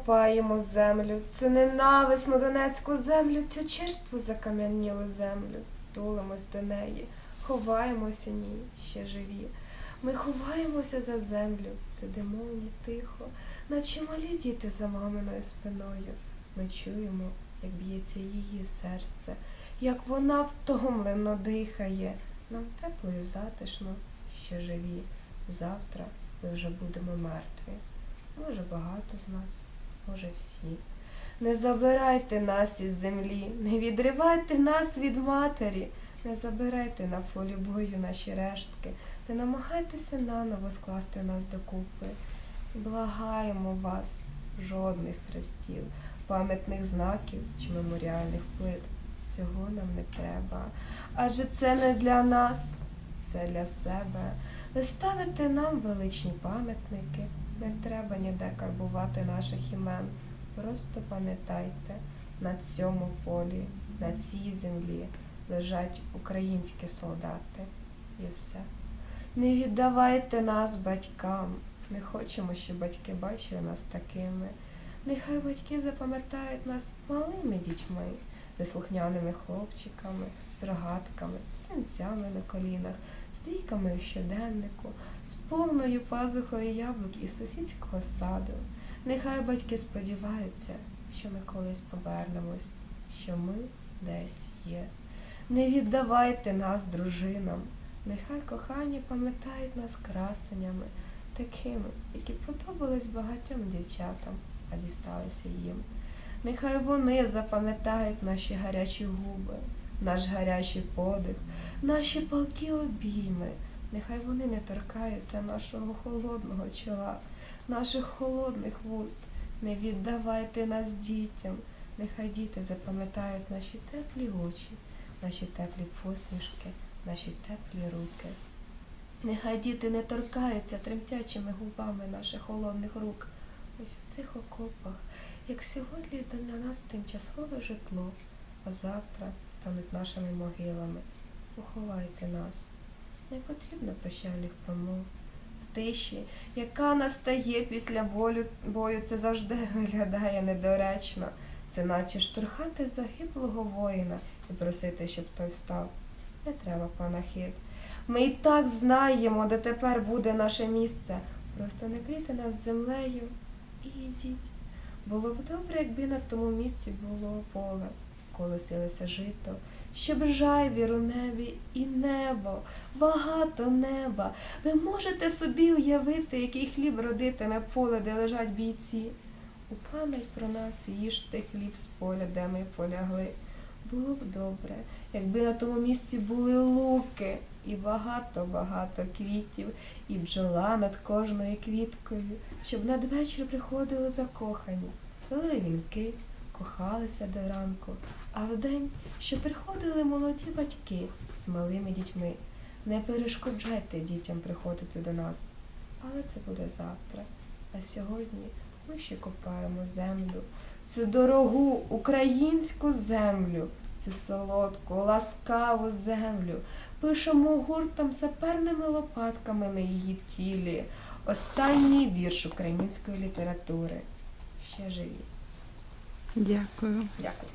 копаємо землю, цю ненависну донецьку землю, цю черству закам'янілу землю, тулимось до неї, ховаємось у ній, ще живі. Ми ховаємося за землю, сидимо в ній тихо, наче малі діти за маминою спиною. Ми чуємо, як б'ється її серце, як вона втомлено дихає. Нам тепло і затишно, ще живі. Завтра ми вже будемо мертві. Може, багато з нас, може всі. Не забирайте нас із землі, не відривайте нас від матері, не забирайте на полі бою наші рештки, не намагайтеся наново скласти нас докупи. Благаємо вас, жодних хрестів, пам'ятних знаків чи меморіальних плит. Цього нам не треба. Адже це не для нас, це для себе. Ви ставите нам величні пам'ятники. Не треба ніде карбувати наших імен. Просто пам'ятайте, на цьому полі, на цій землі лежать українські солдати. І все. Не віддавайте нас батькам. Не хочемо, щоб батьки бачили нас такими. Нехай батьки запам'ятають нас малими дітьми, неслухняними хлопчиками, з рогатками, синцями на колінах, з двійками у щоденнику, з повною пазухою яблук із сусідського саду. Нехай батьки сподіваються, що ми колись повернемось, що ми десь є. Не віддавайте нас дружинам, нехай кохані пам'ятають нас красенями, такими, які подобались багатьом дівчатам, а дісталися їм. Нехай вони запам'ятають наші гарячі губи, наш гарячий подих, наші палкі обійми. Нехай вони не торкаються нашого холодного чола, наших холодних вуст. Не віддавайте нас дітям. Нехай діти запам'ятають наші теплі очі, наші теплі посмішки, наші теплі руки. Нехай діти не торкаються тремтячими губами наших холодних рук. Ось в цих окопах, як сьогодні для нас тимчасове житло, а завтра стануть нашими могилами. Поховайте нас. Не потрібно прощальних промов. В тиші, яка настає після болю, бою, це завжди виглядає недоречно. Це наче штурхати загиблого воїна і просити, щоб той встав. Не треба панахид. Ми і так знаємо, де тепер буде наше місце. Просто не крийте нас землею і йдіть. Було б добре, якби на тому місці було поле, колосилося жито, щоб жайвір у небі і небо, багато неба. Ви можете собі уявити, який хліб родитиме поле, де лежать бійці. У пам'ять про нас їжте хліб з поля, де ми полягли. Було б добре, якби на тому місці були луки і багато-багато квітів, і бджола над кожною квіткою, щоб надвечір приходили закохані, пили вінки, кохалися до ранку, а вдень, що приходили молоді батьки з малими дітьми. Не перешкоджайте дітям приходити до нас, але це буде завтра. А сьогодні ми ще копаємо землю, цю дорогу українську землю, цю солодку, ласкаву землю. Пишемо гуртом саперними лопатками на її тілі. Останній вірш української літератури. Ще живі. Дякую. Дякую.